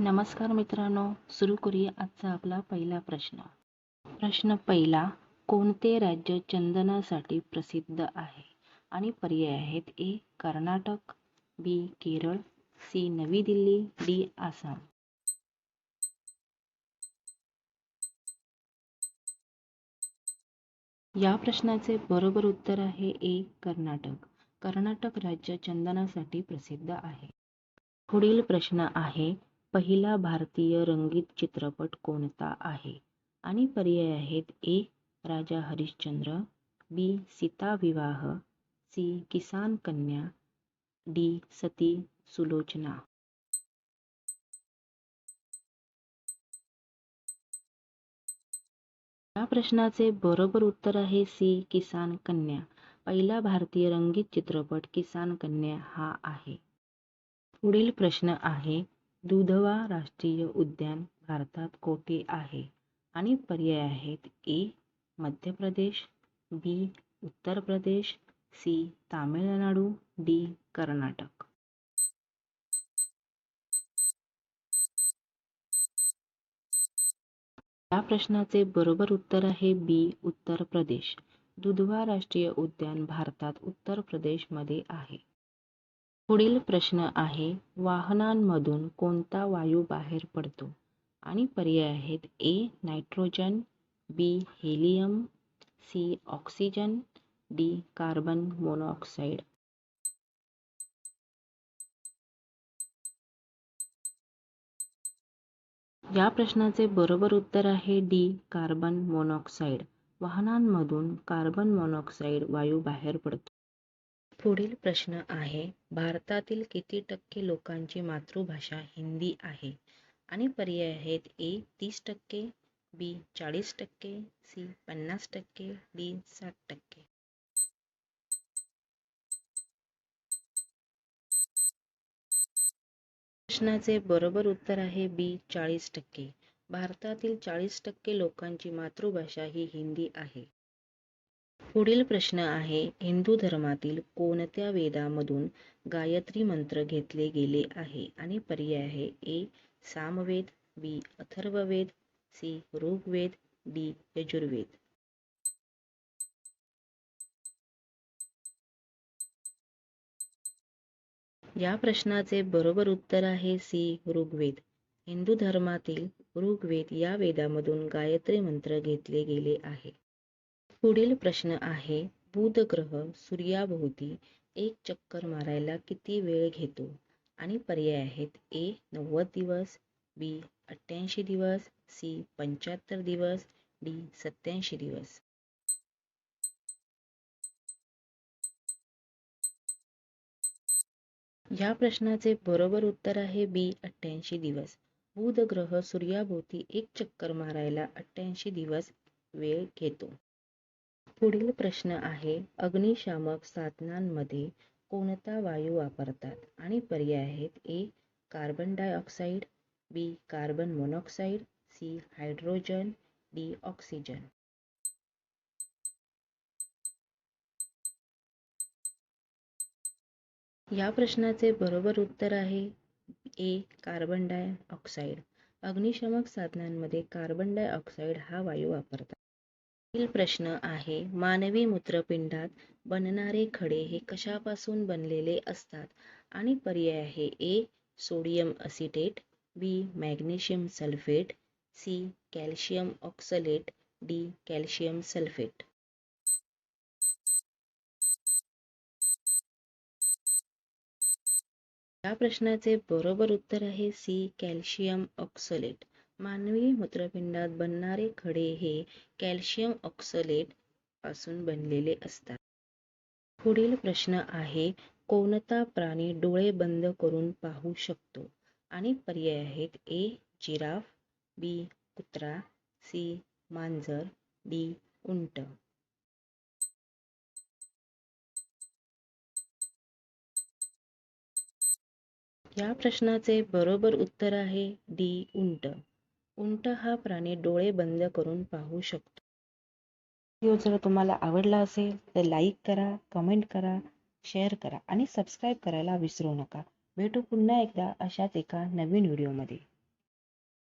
नमस्कार मित्रांनो सुरू करूया आजचा आपला पहिला प्रश्न. प्रश्न पहिला कोणते राज्य चंदनासाठी प्रसिद्ध आहे? आणि पर्याय आहेत A Karnataka B Kerala C Navi Delhi D Assam. या प्रश्नाचे बरोबर उत्तर आहे ए कर्नाटक. कर्नाटक राज्य चंदनासाठी प्रसिद्ध आहे. पुढील प्रश्न आहे पहिला भारतीय रंगीत चित्रपट कोणता आहे? आणि पर्याय आहेत ए राजा हरिश्चंद्र बी सीता विवाह सी किसान कन्या डी सती सुलोचना. या प्रश्नाचे बरोबर उत्तर आहे सी किसान कन्या. पहिला भारतीय रंगीत चित्रपट किसान कन्या हा आहे. पुढील प्रश्न आहे दुधवा राष्ट्रीय उद्यान भारतात कोठे आहे? आणि पर्याय आहेत ए Madhya Pradesh B Uttar Pradesh C Tamil Nadu D Karnataka. या प्रश्नाचे बरोबर उत्तर आहे बी उत्तर प्रदेश. दुधवा राष्ट्रीय उद्यान भारतात उत्तर प्रदेशमध्ये आहे. पुढील प्रश्न आहे वाहनांमधून कोणता वायू बाहेर पडतो? आणि पर्याय आहेत A nitrogen B helium C oxygen D carbon monoxide. या प्रश्नाचे बरोबर उत्तर आहे डी कार्बन मोनॉक्साईड. वाहनांमधून कार्बन मोनॉक्साईड वायू बाहेर पडतो. पुढील प्रश्न आहे भारतातील किती टक्के लोकांची मातृभाषा हिंदी आहे? आणि पर्याय आहेत ए तीस टक्के बी चाळीस टक्के सी पन्नास टक्के डी साठ टक्के. प्रश्नाचे बरोबर उत्तर आहे बी चाळीस टक्के. भारतातील चाळीस टक्के लोकांची मातृभाषा ही हिंदी आहे. पुढील प्रश्न आहे हिंदू धर्मातील कोणत्या वेदामधून गायत्री मंत्र घेतले गेले आहे? आणि पर्याय आहे A Samaveda B Atharvaveda C Rigveda D Yajurveda. या प्रश्नाचे बरोबर उत्तर आहे सी ऋग्वेद. हिंदू धर्मातील ऋग्वेद या वेदामधून गायत्री मंत्र घेतले गेले आहे. पुढील प्रश्न आहे बुध ग्रह सूर्याभोवती एक चक्कर मारायला किती वेळ घेतो? आणि पर्याय आहेत ए नव्वद दिवस बी अठ्ठ्याऐंशी दिवस सी पंच्याहत्तर दिवस डी सत्याऐंशी दिवस. या प्रश्नाचे बरोबर उत्तर आहे बी अठ्ठ्याऐंशी दिवस. बुध ग्रह सूर्याभोवती एक चक्कर मारायला अठ्ठ्याऐंशी दिवस वेळ घेतो. पुढील प्रश्न आहे अग्निशामक साधनांमध्ये कोणता वायू वापरतात? आणि पर्याय आहेत A carbon dioxide B carbon monoxide C hydrogen D oxygen या प्रश्नाचे बरोबर उत्तर आहे ए कार्बन डायऑक्साईड अग्निशमक साधनांमध्ये कार्बन डायऑक्साईड हा वायू वापरतात. पुढील प्रश्न आहे मानवी मूत्रपिंडात बनणारे खडे हे कशापासून बनलेले असतात? आणि पर्याय आहे A sodium acetate B magnesium sulphate C calcium oxalate D calcium sulphate. या प्रश्नाचे बरोबर उत्तर आहे सी कॅल्शियम ऑक्सलेट. मानवी मूत्रपिंडात बनणारे खडे हे कॅल्शियम ऑक्सलेटपासून बनलेले असतात. पुढील प्रश्न आहे कोणता प्राणी डोळे बंद करून पाहू शकतो? आणि पर्याय आहेत ए जिराफ बी कुत्रा सी मांजर डी उंट. या प्रश्नाचे बरोबर उत्तर आहे डी उंट. उंट हा प्राणी डोळे बंद करून पाहू शकतो. व्हिडिओ जर तुम्हाला आवडला असेल तर लाईक करा कमेंट करा शेअर करा आणि सबस्क्राईब करायला विसरू नका. भेटू पुन्हा एकदा अशाच एका नवीन व्हिडिओमध्ये.